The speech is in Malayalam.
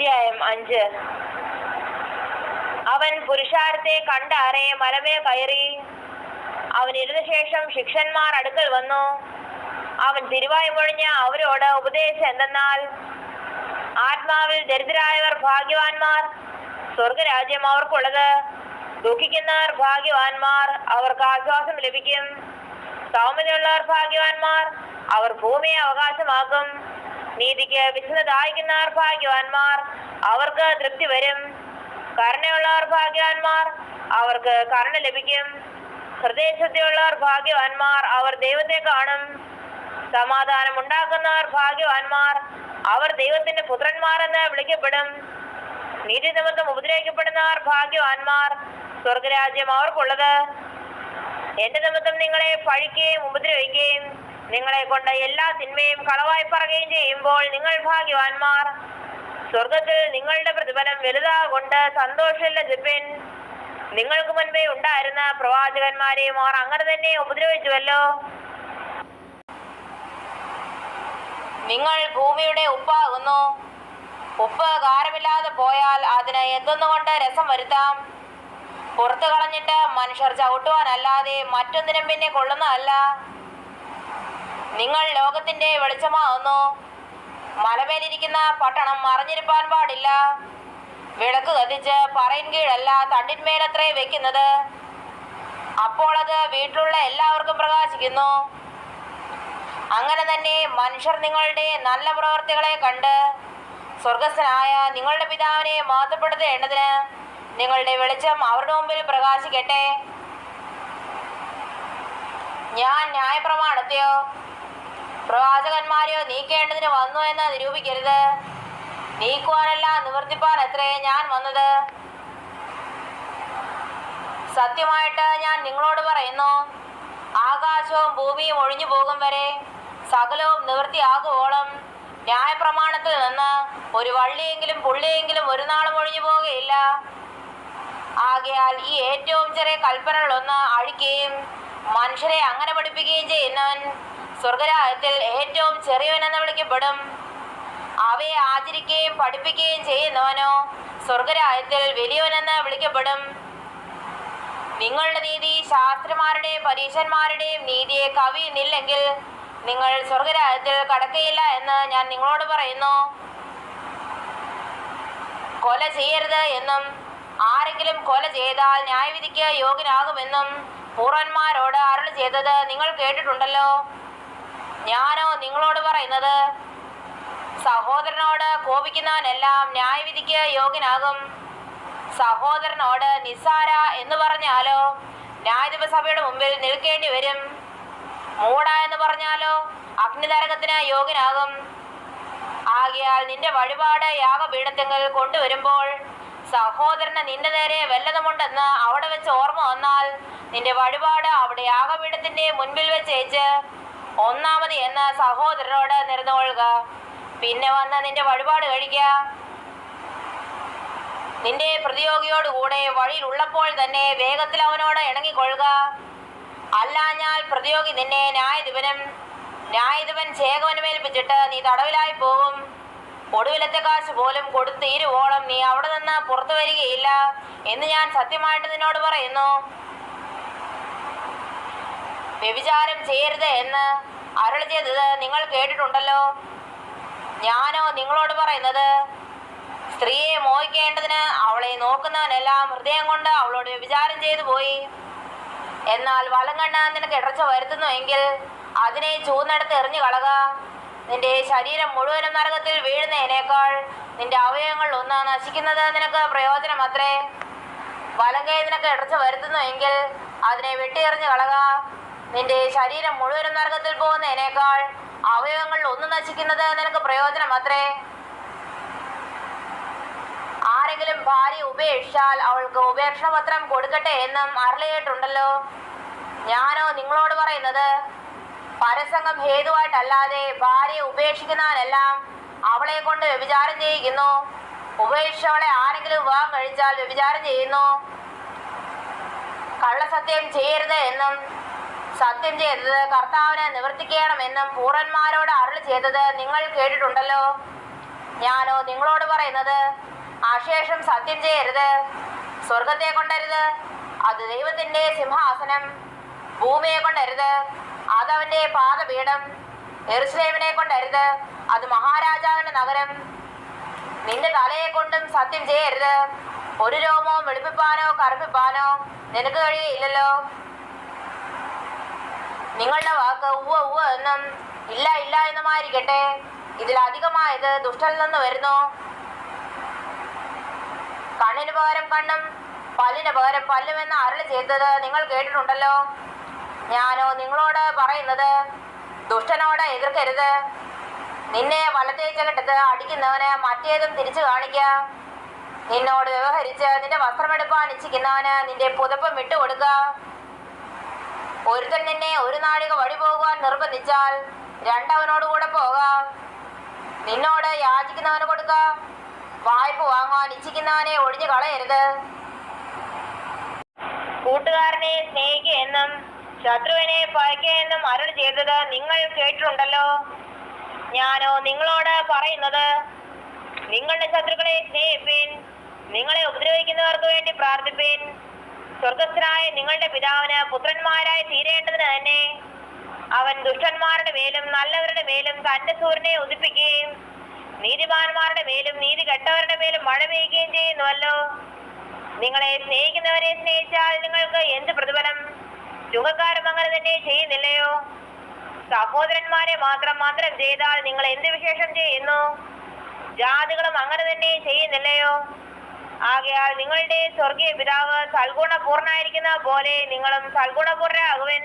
അധ്യായം അഞ്ച്. അവൻ പുരുഷാരത്തെ കണ്ട അറേ മലമേ കയറി. അവൻ ഇരുന്ന ശേഷം ശിക്ഷന്മാർ അടുക്കൽ വന്നു. അവൻ തിരുവായി മൊഴിഞ്ഞ അവരോട് ഉപദേശം എന്തെന്നാൽ ആത്മാവിൽ ദരിദ്രരായവർ ഭാഗ്യവാന്മാർ സ്വർഗരാജ്യം അവർക്കുള്ളത്. ദുഃഖിക്കുന്നവർ ഭാഗ്യവാന്മാർ അവർക്ക് ആശ്വാസം ലഭിക്കും. സൗമ്യതയുള്ളവർ ഭാഗ്യവാന്മാർ അവർ ഭൂമിയെ അവകാശമാക്കും. നീതിക്ക് വിശുദ്ധ ദാഹിക്കുന്നവർ ഭാഗ്യവാന്മാർ. അവർക്ക് തൃപ്തി വരും. കരുണയുള്ളവർ ഭാഗ്യവാന്മാർ. അവർക്ക് കരുണ ലഭിക്കും. ഹൃദയശുദ്ധിയുള്ളവർ ഭാഗ്യവാന്മാർ. അവർ ദൈവത്തെ കാണും. സമാധാനം ഉണ്ടാക്കുന്നവർ ഭാഗ്യവാന്മാർ. അവർ ദൈവത്തിന്റെ പുത്രന്മാരെന്ന് വിളിക്കപ്പെടും. നീതി നിമിത്തം ഉപദ്രവിക്കപ്പെടുന്നവർ ഭാഗ്യവാന്മാർ. സ്വർഗരാജ്യം അവർക്കുള്ളത്. എന്റെ നിമിത്തം നിങ്ങളെ പഴിക്കുകയും ഉപദ്രവിക്കുകയും നിങ്ങളെ കൊണ്ട് എല്ലാ തിന്മയും കളവായി പറയുകയും ചെയ്യുമ്പോൾ നിങ്ങൾ ഭാഗ്യവാന്മാർ. സ്വർഗത്തിൽ നിങ്ങളുടെ പ്രതിഫലം വലുതാകൊണ്ട് സന്തോഷമില്ല ജപ്പിൻ നിങ്ങൾക്ക് മുൻപേ ഉണ്ടായിരുന്ന പ്രവാചകന്മാരെയും അവർ അങ്ങനെ തന്നെ ഉപദ്രവിച്ചുവല്ലോ. നിങ്ങൾ ഭൂമിയുടെ ഉപ്പാകുന്നു ഉപ്പ് കാരമില്ലാതെ പോയാൽ അതിന് എന്തൊന്നുകൊണ്ട് രസം വരുത്താം? പുറത്തു കളഞ്ഞിട്ട് മനുഷ്യർ ചവിട്ടുവാനല്ലാതെ മറ്റൊന്നിനും പിന്നെ കൊള്ളുന്നതല്ല. നിങ്ങൾ ലോകത്തിന്റെ വെളിച്ചമാകുന്നു മലമേലിരിക്കുന്ന പട്ടണം മറിഞ്ഞിരിപ്പാൻ പാടില്ല. വിളക്ക് കത്തിച്ച് പറയിൻ കീഴല്ല തണ്ടിന്മേലത്രേ വെക്കുന്നത്. അപ്പോൾ അത് വീട്ടിലുള്ള എല്ലാവർക്കും പ്രകാശിക്കുന്നു. അങ്ങനെ തന്നെ മനുഷ്യർ നിങ്ങളുടെ നല്ല പ്രവർത്തികളെ കണ്ട് സ്വർഗസ്ഥനായ നിങ്ങളുടെ പിതാവിനെ മാതപ്പെടുത്തേണ്ടതിന് നിങ്ങളുടെ വെളിച്ചം അവരുടെ മുമ്പിൽ പ്രകാശിക്കട്ടെ. ഞാൻ ന്യായപ്രമാണത്തെയോ പ്രവാചകന്മാരെയോ നീക്കേണ്ടതിന് വന്നു എന്ന് നിരൂപിക്കരുത്. നീക്കുവാനല്ല നിവർത്തിപ്പാൻ അത്രേ ഞാൻ വന്നത്. സത്യമായിട്ട് ഞാൻ നിങ്ങളോട് പറയുന്നു ആകാശവും ഭൂമിയും ഒഴിഞ്ഞു പോകും വരെ സകലവും നിവൃത്തിയാകുവോളം. ന്യായപ്രമാണത്തിൽ നിന്ന് ഒരു വള്ളിയെങ്കിലും പുള്ളിയെങ്കിലും ഒരു നാളും ഒഴിഞ്ഞു പോവുകയില്ല ആകയാൽ ഈ ഏറ്റവും ചെറിയ കൽപ്പനകളൊന്ന് അഴിക്കുകയും മനുഷ്യരെ അങ്ങനെ പഠിപ്പിക്കുകയും ചെയ്യുന്നവൻ സ്വർഗരാജ്യത്തിൽ ഏറ്റവും ചെറിയവനെന്ന് വിളിക്കപ്പെടും. അവയെ ആചരിക്കുകയും പഠിപ്പിക്കുകയും ചെയ്യുന്നവനോ സ്വർഗരാജ്യത്തിൽ വലിയവനെന്ന് വിളിക്കപ്പെടും. നിങ്ങളുടെ നീതി ശാസ്ത്രമാരുടെയും പരീക്ഷന്മാരുടെയും നീതിയെ കവിയുന്നില്ലെങ്കിൽ നിങ്ങൾ സ്വർഗരാജ്യത്തിൽ കടക്കയില്ല എന്ന് ഞാൻ നിങ്ങളോട് പറയുന്നു. കൊല ചെയ്യരുത് എന്നും ആരെങ്കിലും കൊല ചെയ്താൽ ന്യായവിധിക്ക് യോഗ്യനാകുമെന്നും പൂർവന്മാരോട് അരുൾ ചെയ്തത് നിങ്ങൾ കേട്ടിട്ടുണ്ടല്ലോ. ഞാനോ നിങ്ങളോട് പറയുന്നത്? സഹോദരനോട് കോപിക്കുന്നവനെല്ലാം ന്യായവിധിക്ക് യോഗ്യനാകും. സഹോദരനോട് നിസാര എന്ന് പറഞ്ഞാലോ? ന്യായധിപസഭയുടെ മുമ്പിൽ നിൽക്കേണ്ടി വരും. മൂട എന്ന് പറഞ്ഞാലോ? അഗ്നിതരകത്തിന് യോഗ്യനാകും. ആകയാൽ നിന്റെ വഴിപാട് യാഗപീഠത്തെങ്കിൽ കൊണ്ടുവരുമ്പോൾ സഹോദരന് നിന്റെ നേരെ വല്ലതുമുണ്ടെന്ന് അവിടെ വെച്ച് ഓർമ്മ വന്നാൽ നിന്റെ വഴിപാട് അവിടെ യാഗപീഠത്തിന്റെ മുൻപിൽ വെച്ചേച്ച് ഒന്നാമത് എന്ന് സഹോദരനോട് നിരന്നുകൊള്ളുക പിന്നെ വന്ന് നിന്റെ വഴിപാട് കഴിക്കുക നിന്റെ പ്രതിയോഗിയോട് കൂടെ വഴിയിൽ ഉള്ളപ്പോൾ തന്നെ വേഗത്തിൽ അവനോട് ഇണങ്ങിക്കൊള്ളുക അല്ലാഞ്ഞാൽ പ്രതിയോഗി നിന്നെ ന്യായധിപനും ന്യായധിപൻ ചേകവനുമേൽപ്പിച്ചിട്ട് നീ തടവിലായി പോകും. ഒടുവിലത്തെ കാശ് പോലും കൊടുത്ത് ഇരുവോളം നീ അവിടെ നിന്ന് പുറത്തു വരികയില്ല എന്ന് ഞാൻ സത്യമായിട്ട് നിന്നോട് പറയുന്നു. വ്യഭിചാരം ചെയ്യരുത് എന്ന് അരുൾ ചെയ്തത് നിങ്ങൾ കേട്ടിട്ടുണ്ടല്ലോ. ഞാനോ നിങ്ങളോട് പറയുന്നത് സ്ത്രീയെ മോഹിക്കേണ്ടതിന് അവളെ നോക്കുന്നവനെല്ലാം ഹൃദയം കൊണ്ട് അവളോട് വ്യഭിചാരം ചെയ്തു പോയി. എന്നാൽ വലം നിനക്ക് ഇടർച്ച വരുത്തുന്നുവെങ്കിൽ അതിനെ ചൂന്നെടുത്ത് എറിഞ്ഞു കളക. നിന്റെ ശരീരം മുഴുവനും നരകത്തിൽ വീഴുന്നതിനേക്കാൾ നിന്റെ അവയവങ്ങൾ ഒന്ന് നശിക്കുന്നത് നിനക്ക് പ്രയോജനം അത്രേ വലം കൈ നിനക്ക് ഇടർച്ച വരുത്തുന്നുവെങ്കിൽ അതിനെ വെട്ടിയെറിഞ്ഞ് കളക. നിന്റെ ശരീരം മുഴുവനും നരകത്തിൽ പോകുന്നതിനേക്കാൾ അവയവങ്ങൾ ഒന്ന് നശിക്കുന്നത് നിനക്ക് പ്രയോജനം അത്രേ ആരെങ്കിലും ഭാര്യ ഉപേക്ഷിച്ചാൽ അവൾക്ക് ഉപേക്ഷണപത്രം കൊടുക്കട്ടെ എന്നും അറിയിട്ടുണ്ടല്ലോ ഞാനോ നിങ്ങളോട് പറയുന്നത് പരസംഗം ഹേതുവായിട്ടല്ലാതെ ഭാര്യയെ ഉപേക്ഷിക്കുന്നവനെല്ലാം അവളെ കൊണ്ട് വ്യഭിചാരം ചെയ്യിക്കുന്നു ഉപേക്ഷിച്ചവളെ ആരെങ്കിലും വിവാഹം കഴിച്ചാൽ വ്യഭിചാരം ചെയ്യുന്നു. കള്ളസത്യം ചെയ്യരുത് എന്നും സത്യം ചെയ്തത് കർത്താവിനെ നിവർത്തിക്കണമെന്നും പൂർവന്മാരോട് അരുൾ ചെയ്തത് നിങ്ങൾ കേട്ടിട്ടുണ്ടല്ലോ. ഞാനോ നിങ്ങളോട് പറയുന്നത് അശേഷം സത്യം ചെയ്യരുത് സ്വർഗത്തെ കൊണ്ടരുത് അത് ദൈവത്തിന്റെ സിംഹാസനം ഭൂമിയെ കൊണ്ടരുത്. അതവന്റെ പാദപീഠം എറുസലേമിനെ കൊണ്ടരുത്. അത് മഹാരാജാവിന്റെ നഗരം. നിന്റെ തലയെ കൊണ്ടും സത്യം ചെയ്യരുത്. ഒരു രോമോ വെളുപ്പിപ്പാനോ കറുപ്പിപ്പാനോ നിനക്ക് കഴിയില്ലല്ലോ. നിങ്ങളുടെ വാക്ക് ഉവ്വ ഉവ്വ എന്നും ഇല്ല ഇല്ല എന്നുമായിരിക്കട്ടെ. ഇതിലധികമായത് ദുഷ്ടനിൽ നിന്ന് വരുന്നു. കണ്ണിന് പകരം കണ്ണും പല്ലിന് പകരം പല്ലുമെന്ന് അരളി ചെയ്തത് നിങ്ങൾ കേട്ടിട്ടുണ്ടല്ലോ. ഞാനോ നിങ്ങളോട് പറയുന്നത്? ദുഷ്ടനോട് എതിർക്കരുത്. നിന്നെ വലത്തേ ചകട്ടത്ത് അടിക്കുന്നവന് മറ്റേതും തിരിച്ചു കാണിക്ക. നിന്നോട് വ്യവഹരിച്ച് നിന്റെ വസ്ത്രമെടുപ്പാൻ ഇച്ഛിക്കുന്നവന് നിന്റെ പുതപ്പം വിട്ടുകൊടുക്ക ഒരുത്തൻ നിന്നെ ഒരു നാഴിക വഴി പോകുവാൻ നിർബന്ധിച്ചാൽ രണ്ടവനോട് കൂടെ പോകാം. നിന്നോട് യാചിക്കുന്നവന് കൊടുക്ക. വായ്പ വാങ്ങുവാൻ ഇച്ഛിക്കുന്നവനെ ഒഴിഞ്ഞു കളയരുത്. കൂട്ടുകാരനെ സ്നേഹിക്കുക എന്നും ശത്രുവിനെ പഴയ്ക്കുക എന്നും അരുൾ ചെയ്തത് നിങ്ങൾ കേട്ടിട്ടുണ്ടല്ലോ. ഞാനോ നിങ്ങളോട് പറയുന്നത് നിങ്ങളുടെ ശത്രുക്കളെ സ്നേഹിപ്പിൻ നിങ്ങളെ ഉപദ്രവിക്കുന്നവർക്ക് വേണ്ടി പ്രാർത്ഥിപ്പിൻ. സ്വർഗസ്ഥനായ നിങ്ങളുടെ പിതാവിന് പുത്രന്മാരായി തീരേണ്ടതിന് തന്നെ അവൻ ദുഷ്ടന്മാരുടെ മേലും നല്ലവരുടെ മേലും തന്റെ സൂര്യനെ ഉദിപ്പിക്കുകയും നീതിമാന്മാരുടെ മേലും നീതി കെട്ടവരുടെ മേലും മഴ പെയ്യുകയും ചെയ്യുന്നുവല്ലോ. നിങ്ങളെ സ്നേഹിക്കുന്നവരെ സ്നേഹിച്ചാൽ നിങ്ങൾക്ക് എന്ത് പ്രതിഫലം? ചുങ്കക്കാരും അങ്ങനെ തന്നെ ചെയ്യുന്നില്ലയോ? സഹോദരന്മാരെ മാത്രം മാത്രം ചെയ്താൽ നിങ്ങൾ എന്ത് വിശേഷം ചെയ്യുന്നു? ജാതികളും അങ്ങനെ തന്നെ ചെയ്യുന്നില്ലയോ? ആകയാൽ നിങ്ങളുടെ സ്വർഗീയ പിതാവ് സൽഗുണപൂർണായിരിക്കുന്ന പോലെ നിങ്ങളും സൽഗുണപൂർണരാകുവൻ